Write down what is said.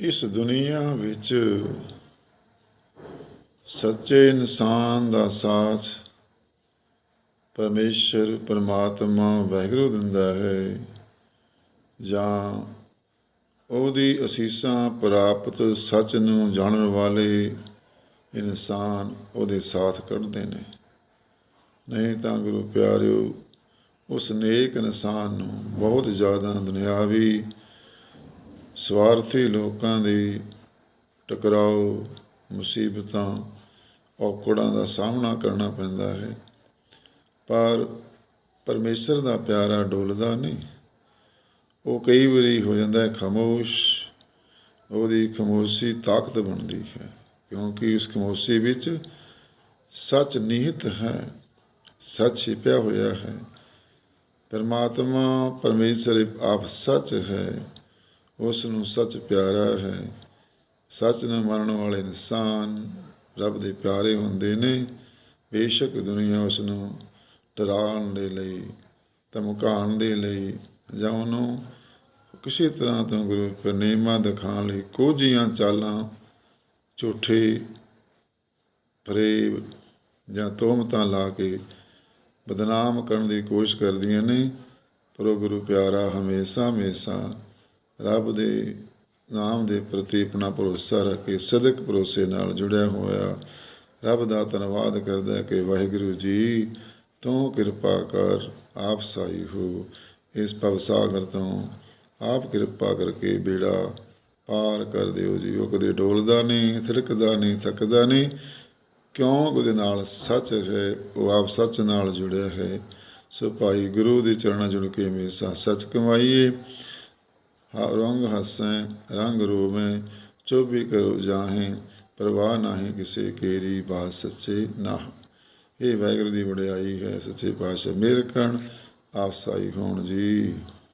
ਇਸ ਦੁਨੀਆ ਵਿੱਚ ਸੱਚੇ ਇਨਸਾਨ ਦਾ ਸਾਥ ਪਰਮੇਸ਼ਰ, ਪਰਮਾਤਮਾ, ਵਾਹਿਗੁਰੂ ਦਿੰਦਾ ਹੈ ਜਾਂ ਉਹਦੀ ਅਸੀਸਾਂ ਪ੍ਰਾਪਤ ਸੱਚ ਨੂੰ ਜਾਣਨ ਵਾਲੇ ਇਨਸਾਨ ਉਹਦੇ ਸਾਥ ਕੱਢਦੇ ਨੇ। ਨਹੀਂ ਤਾਂ ਗੁਰੂ ਪਿਆਰਿਓ, ਉਸ ਨੇਕ ਇਨਸਾਨ ਨੂੰ ਬਹੁਤ ਜ਼ਿਆਦਾ ਦੁਨਿਆਵੀ ਸਵਾਰਥੀ ਲੋਕਾਂ ਦੀ ਟਕਰਾਓ ਮੁਸੀਬਤਾਂ ਔਕੜਾਂ ਦਾ ਸਾਹਮਣਾ ਕਰਨਾ ਪੈਂਦਾ ਹੈ। ਪਰ ਪਰਮੇਸ਼ਰ ਦਾ ਪਿਆਰਾ ਡੋਲਦਾ ਨਹੀਂ। ਉਹ ਕਈ ਵਾਰੀ ਹੋ ਜਾਂਦਾ ਹੈ ਖਾਮੋਸ਼। ਉਹਦੀ ਖਾਮੋਸ਼ੀ ਤਾਕਤ ਬਣਦੀ ਹੈ, ਕਿਉਂਕਿ ਉਸ ਖਾਮੋਸ਼ੀ ਵਿੱਚ ਸੱਚ ਨਿਹਿਤ ਹੈ, ਸੱਚ ਛਿਪਿਆ ਹੋਇਆ ਹੈ। ਪਰਮਾਤਮਾ ਪਰਮੇਸ਼ਰ ਆਪ ਸੱਚ ਹੈ। ਉਸ ਨੂੰ ਸੱਚ ਪਿਆਰਾ ਹੈ। ਸੱਚ ਨੂੰ ਮੰਨਣ ਵਾਲੇ ਇਨਸਾਨ ਰੱਬ ਦੇ ਪਿਆਰੇ ਹੁੰਦੇ ਨੇ। ਬੇਸ਼ੱਕ ਦੁਨੀਆ ਉਸ ਨੂੰ ਡਰਾਉਣ ਦੇ ਲਈ, ਧਮਕਾਉਣ ਦੇ ਲਈ ਜਾਂ ਉਹਨੂੰ ਕਿਸੇ ਤਰ੍ਹਾਂ ਤੋਂ ਗੁਰੂ ਪ੍ਰਨੇਮਾ ਦਿਖਾਉਣ ਲਈ ਕੋਝੀਆਂ ਚਾਲਾਂ, ਝੂਠੇ ਫਰੇਬ ਜਾਂ ਤੋਹਮਤਾਂ ਲਾ ਕੇ ਬਦਨਾਮ ਕਰਨ ਦੀ ਕੋਸ਼ਿਸ਼ ਕਰਦੀਆਂ ਨੇ। ਪਰ ਉਹ ਗੁਰੂ ਪਿਆਰਾ ਹਮੇਸ਼ਾ ਹਮੇਸ਼ਾ ਰੱਬ ਦੇ ਨਾਮ ਦੇ ਪ੍ਰਤੀ ਆਪਣਾ ਭਰੋਸਾ ਰੱਖ ਕੇ ਸਦਕ ਭਰੋਸੇ ਨਾਲ ਜੁੜਿਆ ਹੋਇਆ, ਰੱਬ ਦਾ ਧੰਨਵਾਦ ਕਰਦਾ ਹੈ ਕਿ ਵਾਹਿਗੁਰੂ ਜੀ ਤੂੰ ਕਿਰਪਾ ਕਰ ਆਪ ਸਾਈ ਹੋ। ਇਸ ਭਵ ਸਾਗਰ ਤੋਂ ਆਪ ਕਿਰਪਾ ਕਰਕੇ ਬੇੜਾ ਪਾਰ ਕਰ ਦਿਓ ਜੀ। ਉਹ ਕਦੇ ਡੋਲਦਾ ਨਹੀਂ ਥਿਰਕਦਾ ਨਹੀਂ, ਥੱਕਦਾ ਨਹੀਂ। ਕਿਉਂ? ਉਹਦੇ ਨਾਲ ਸੱਚ ਹੈ, ਉਹ ਆਪ ਸੱਚ ਨਾਲ ਜੁੜਿਆ ਹੈ। ਸੋ ਭਾਈ ਗੁਰੂ ਦੇ ਚਰਨਾਂ ਜੁੜ ਕੇ ਹਮੇਸ਼ਾ ਸੱਚ ਕਮਾਈਏ। ਰੰਗ ਹਸੈਂ, ਰੰਗ ਰੋਵੇਂ ਵੀ ਕਰੋ ਜਾਹੇ, ਪਰਵਾਹ ਨਾਹੀਂ ਕਿਸੇ ਕੇਰੀ ਬਾਤ ਸੱਚੇ ਨਾ ਇਹ ਵਾਹਿਗੁਰੂ ਦੀ ਵਡਿਆਈ ਹੈ ਸੱਚੇ ਪਾਤਸ਼ਾਹ ਮਿਹਰ ਕਣ ਆਪ ਸਾਈ ਹੋਣ ਜੀ।